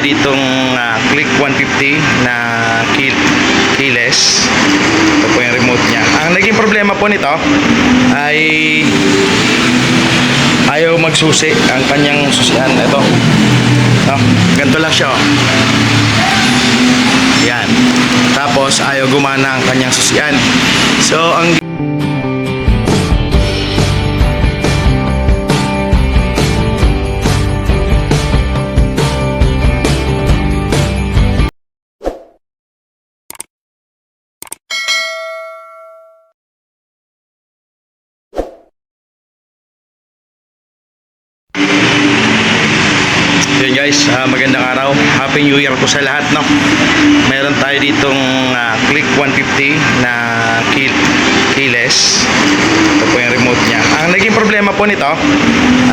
tayo ditong ah, Click 150 na key, keyless. Ito po yung remote niya. Ang naging problema po nito ay ayaw magsusi ang kanyang susian. Ito. No, ganito lang siya. Oh. Yan. Tapos ayaw gumana ang kanyang susian. So ang guys, ah, magandang araw. Happy New Year po sa lahat, no? Meron tayo ditong ah, Click 150 na key, keyless. Ito po yung remote niya. Ang naging problema po nito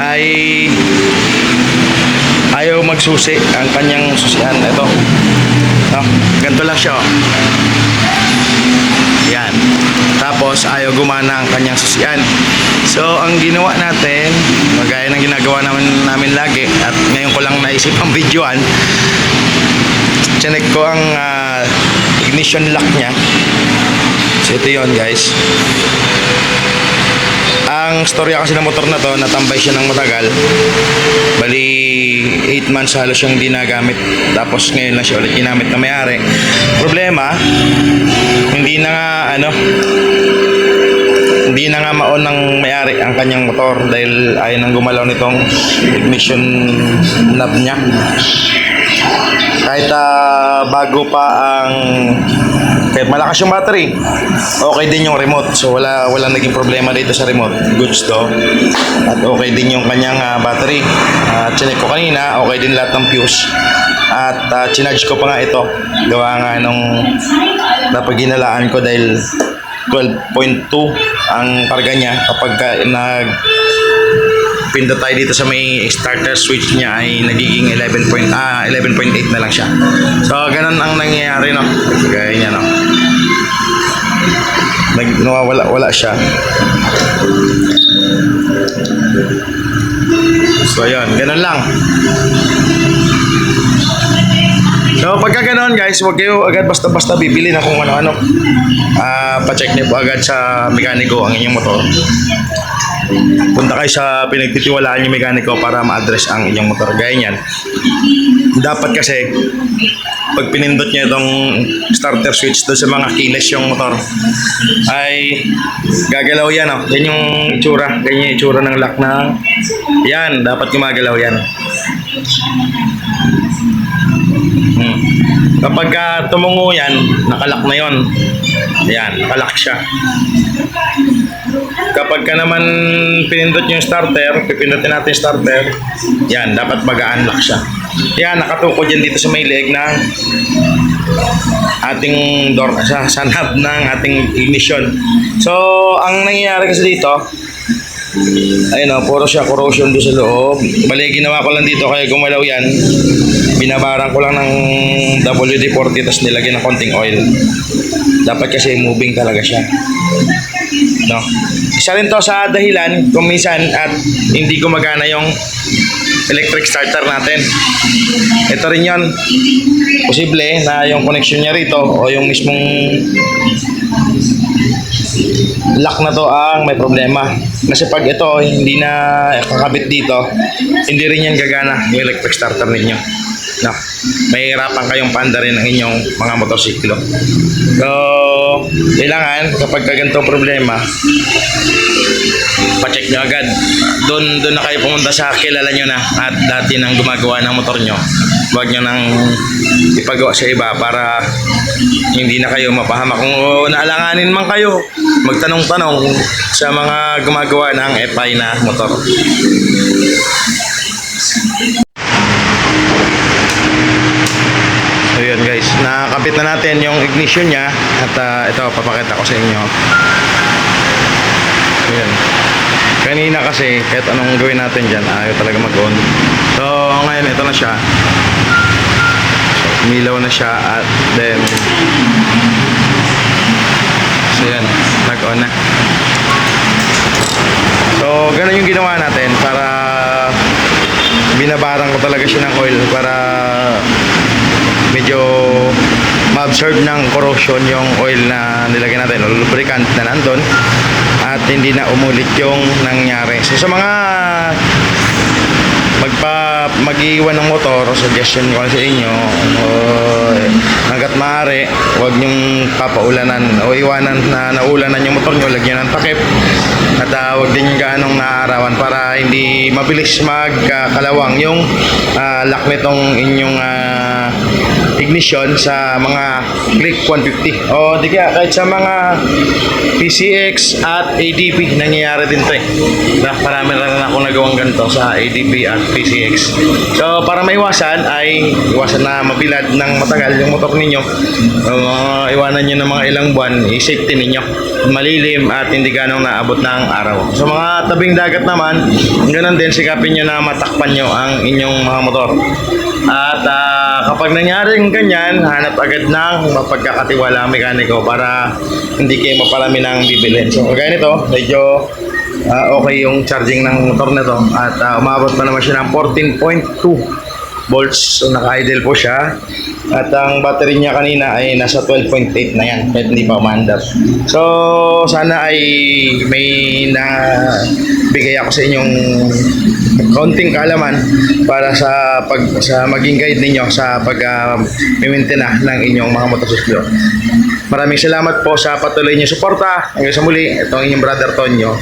ay ayaw magsusi ang kanyang susian. Ito. No? Ganito lang siya. Oh. Yan. Tapos ayaw gumana ang kanyang susian. So ang ginawa natin, magaya ng ginagawa naman namin lagi at ngayon ko lang naisip ang videoan. Chinek ko ang ah, ignition lock niya. So ito yon guys. Ang storya kasi ng motor na to, natambay siya ng matagal. Bali, 8 months halos siyang di nagamit. Tapos ngayon lang siya ulit ginamit na may-ari. Problema, hindi na nga, ano, hindi na nga maon ng may-ari ang kanyang motor dahil ayaw nang gumalaw nitong ignition knob niya. Kahit ah, bago pa ang kahit malakas yung battery, okay din yung remote. So wala wala naging problema dito sa remote. Goods to. At okay din yung kanyang ah, battery. At chinek ko kanina, okay din lahat ng fuse. At uh, chinarge ko pa nga ito. Gawa nga nung napaginalaan ko dahil 12.2 ang karga niya kapag ka, nag pindot tayo dito sa may starter switch niya ay nagiging 11 point, ah, 11.8 na lang siya. So, ganun ang nangyayari, no? Gaya niya, no? Nag, nawawala, wala siya. So, ayun. Ganun lang. So, pagka ganun, guys, huwag kayo agad basta-basta bibili na kung ano-ano. Ah, pa-check niyo po agad sa mekaniko ang inyong motor punta kayo sa pinagtitiwalaan yung mekaniko para ma-address ang inyong motor. Gaya niyan. Dapat kasi, pag pinindot niya itong starter switch doon sa mga keyless yung motor, ay gagalaw yan. Oh. Yan yung itsura. Ganyan yung itsura ng lock na yan. Dapat gumagalaw yan. Hmm. Kapag uh, tumungo yan, nakalak na yon. Yan, nakalak siya. Kapag ka naman pinindot yung starter, pipindutin natin starter, yan, dapat mag-unlock siya. Yan, nakatukod yan dito sa may leg ng ating door, sa, sa knob ng ating ignition. So, ang nangyayari kasi dito, ayun o, puro siya corrosion doon sa loob. Bali, ginawa ko lang dito kaya gumalaw yan. Binabarang ko lang ng WD-40 tapos nilagyan ng konting oil. Dapat kasi moving talaga siya. No? Isa rin to sa dahilan kung minsan at hindi gumagana yung electric starter natin. Ito rin yon Posible na yung connection niya rito o yung mismong lock na to ang may problema. Kasi pag ito hindi na kakabit dito, hindi rin yan gagana yung electric starter ninyo. No, may hirapan kayong panda rin ang inyong mga motorsiklo. So, kailangan kapag ka problema, pa-check nyo agad. Doon doon na kayo pumunta sa kilala nyo na at dati nang gumagawa ng motor nyo. Huwag nyo nang ipagawa sa iba para hindi na kayo mapahama. Kung naalanganin man kayo, magtanong-tanong sa mga gumagawa ng FI na motor. So yun guys, nakakabit na natin yung ignition niya at ah, ito papakita ko sa inyo. Ayan. Kanina kasi kahit anong gawin natin dyan, ayaw talaga mag-on. So ngayon ito na siya. So, umilaw na siya at then So yan, nag-on na. So ganun yung ginawa natin para binabarang ko talaga siya ng oil para medyo ma-absorb ng corrosion yung oil na nilagay natin o lubricant na nandun at hindi na umulit yung nangyari. So sa mga magpa mag-iwan ng motor, suggestion ko sa inyo, o hanggat maaari, huwag niyong papaulanan o iwanan na naulanan yung motor niyo, lagyan ng takip at uh, huwag din yung gaanong naarawan para hindi mabilis magkalawang yung uh, lock nitong inyong ah, ignition sa mga click 150 o di kaya kahit sa mga PCX at ADP nangyayari din to eh. Na marami rin ako nagawang ganito sa ADP at PCX so para maiwasan ay iwasan na mabilad ng matagal yung motor ninyo. Uh, iwanan nyo ng mga ilang buwan i-safety ninyo. Malilim at hindi ganong naabot ng araw. Sa mga tabing dagat naman ganun din sikapin nyo na matakpan nyo ang inyong mga motor. At ah, kapag nangyaring ganyan, hanap agad ng mapagkakatiwala mekaniko para hindi kayo mapalami ng bibilin. So, kagaya nito, medyo ah, okay yung charging ng motor na to at ah, umabot pa naman siya ng 14.2 volts. So, naka-idle po siya. At ang battery niya kanina ay nasa 12.8 na yan, kahit hindi pa umandar. So, sana ay may na bigay ako sa inyong konting kaalaman para sa pag sa maging guide ninyo sa pag uh, na ng inyong mga motosiklo. Maraming salamat po sa patuloy niyo suporta. Hanggang sa muli, ito ang inyong brother Tonyo.